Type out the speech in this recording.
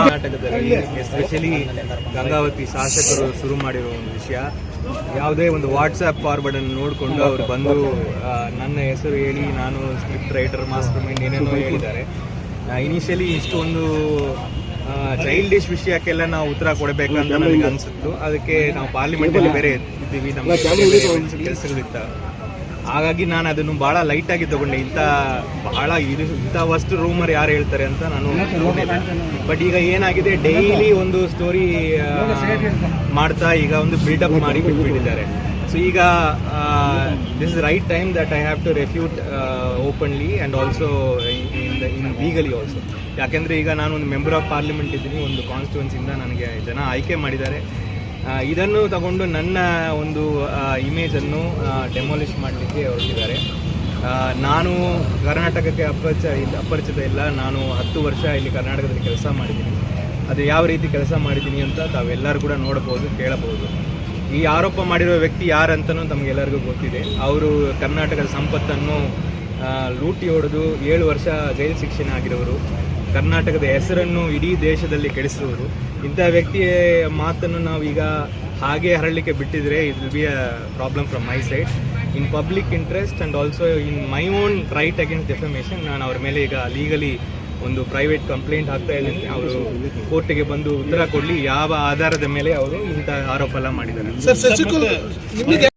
ಕರ್ನಾಟಕದಲ್ಲಿ ಎಸ್ಪೆಷಲಿ ಗಂಗಾವತಿ ಶಾಸಕರು ಶುರು ಮಾಡಿರೋ ಒಂದು ವಿಷಯ ಯಾವುದೇ ಒಂದು ವಾಟ್ಸ್ಆ್ಯಪ್ ಫಾರ್ವರ್ಡ್ ಅನ್ನು ನೋಡಿಕೊಂಡು ಅವರು ಬಂದು ನನ್ನ ಹೆಸರು ಹೇಳಿ ನಾನು ಸ್ಕ್ರಿಪ್ಟ್ ರೈಟರ್ ಮಾಸ್ಟರ್ ಮೈಂಡ್ ಏನೇನೋ ಹೇಳಿದ್ದಾರೆ. ಇನಿಷಿಯಲಿ ಇಷ್ಟೊಂದು ಚೈಲ್ಡಿಶ್ ವಿಷಯಕ್ಕೆಲ್ಲ ನಾವು ಉತ್ತರ ಕೊಡಬೇಕಂತ ನನಗೆ ಅನ್ಸುತ್ತು. ಅದಕ್ಕೆ ನಾವು ಪಾರ್ಲಿಮೆಂಟಲ್ಲಿ ಬೇರೆ ಇದ್ದೀವಿ. ನಮ್ಮ ಕೆಲಸಗಳಿತ್ತ. ಹಾಗಾಗಿ ನಾನು ಅದನ್ನು ಬಹಳ ಲೈಟ್ ಆಗಿ ತಗೊಂಡೆ. ಇಂಥ ಬಹಳ ಇದು ಇಂಥ ವಸ್ತು ರೂಮರ್ ಯಾರು ಹೇಳ್ತಾರೆ ಅಂತ ನಾನು ಬಟ್ ಈಗ ಏನಾಗಿದೆ ಡೈಲಿ ಒಂದು ಸ್ಟೋರಿ ಮಾಡ್ತಾ ಈಗ ಒಂದು ಬಿಲ್ಡಪ್ ಮಾಡಿ ಬಿಟ್ಬಿಟ್ಟಿದ್ದಾರೆ. ಸೊ ಈಗ this is right time that I have to refute openly and also in in legally also ಯಾಕೆಂದರೆ ಈಗ ನಾನು ಒಂದು ಮೆಂಬರ್ ಆಫ್ ಪಾರ್ಲಿಮೆಂಟ್ ಇದ್ದೀನಿ. ಒಂದು ಕಾನ್ಸ್ಟಿಟ್ಯೂನ್ಸಿಂದ ನನಗೆ ಜನ ಆಯ್ಕೆ ಮಾಡಿದ್ದಾರೆ. ಇದನ್ನು ತಗೊಂಡು ನನ್ನ ಒಂದು ಇಮೇಜನ್ನು ಡೆಮಾಲಿಷ್ ಮಾಡಲಿಕ್ಕೆ ಹೊರಟಿದ್ದಾರೆ. ನಾನು ಕರ್ನಾಟಕಕ್ಕೆ ಅಪರಿಚ ಅಪರಿಚಿತ ಇಲ್ಲ. ನಾನು ಹತ್ತು ವರ್ಷ ಇಲ್ಲಿ ಕರ್ನಾಟಕದಲ್ಲಿ ಕೆಲಸ ಮಾಡಿದ್ದೀನಿ. ಅದು ಯಾವ ರೀತಿ ಕೆಲಸ ಮಾಡಿದ್ದೀನಿ ಅಂತ ತಾವೆಲ್ಲರೂ ಕೂಡ ನೋಡಬಹುದು, ಕೇಳಬಹುದು. ಈ ಆರೋಪ ಮಾಡಿರುವ ವ್ಯಕ್ತಿ ಯಾರಂತನೂ ತಮಗೆಲ್ಲರಿಗೂ ಗೊತ್ತಿದೆ. ಅವರು ಕರ್ನಾಟಕದ ಸಂಪತ್ತನ್ನು ಲೂಟಿ ಹೊಡೆದು ಏಳು ವರ್ಷ ಜೈಲು ಶಿಕ್ಷಣ ಆಗಿರೋರು. ಕರ್ನಾಟಕದ ಹೆಸರನ್ನು ಇಡೀ ದೇಶದಲ್ಲಿ ಕೆಡಿಸುವರು ಇಂಥ ವ್ಯಕ್ತಿಯ ಮಾತನ್ನು ನಾವು ಈಗ ಹಾಗೆ ಹರಳಲಿಕ್ಕೆ ಬಿಟ್ಟಿದ್ರೆ it will be a problem from my side in public interest and also in my own right against defamation ನಾನು ಅವ್ರ ಮೇಲೆ ಈಗ ಲೀಗಲಿ ಒಂದು ಪ್ರೈವೇಟ್ ಕಂಪ್ಲೇಂಟ್ ಹಾಕ್ತಾ ಇದ್ದೀನಿ. ಅವರು ಕೋರ್ಟಿಗೆ ಬಂದು ಉತ್ತರ ಕೊಡಲಿ, ಯಾವ ಆಧಾರದ ಮೇಲೆ ಅವರು ಇಂಥ ಆರೋಪ ಎಲ್ಲ ಮಾಡಿದ್ದಾರೆ